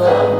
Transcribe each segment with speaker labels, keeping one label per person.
Speaker 1: awesome.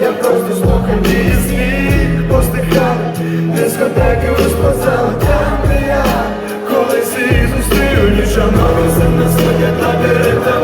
Speaker 1: я просто слухав пісні Постихали, дискотеки розпасали, Там, де я колись її зустрію, нічого нове, новий на ходять на берег